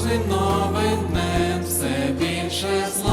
кожним новим днем все більше зла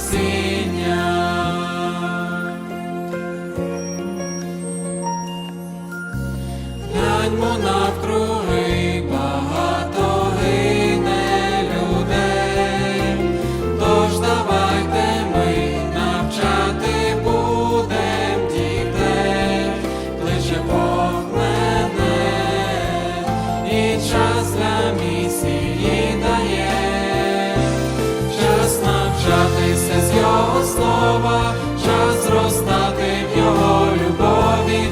спасіння. Гляньмо навкруг. навчатися з його слова, час зростати в його любові.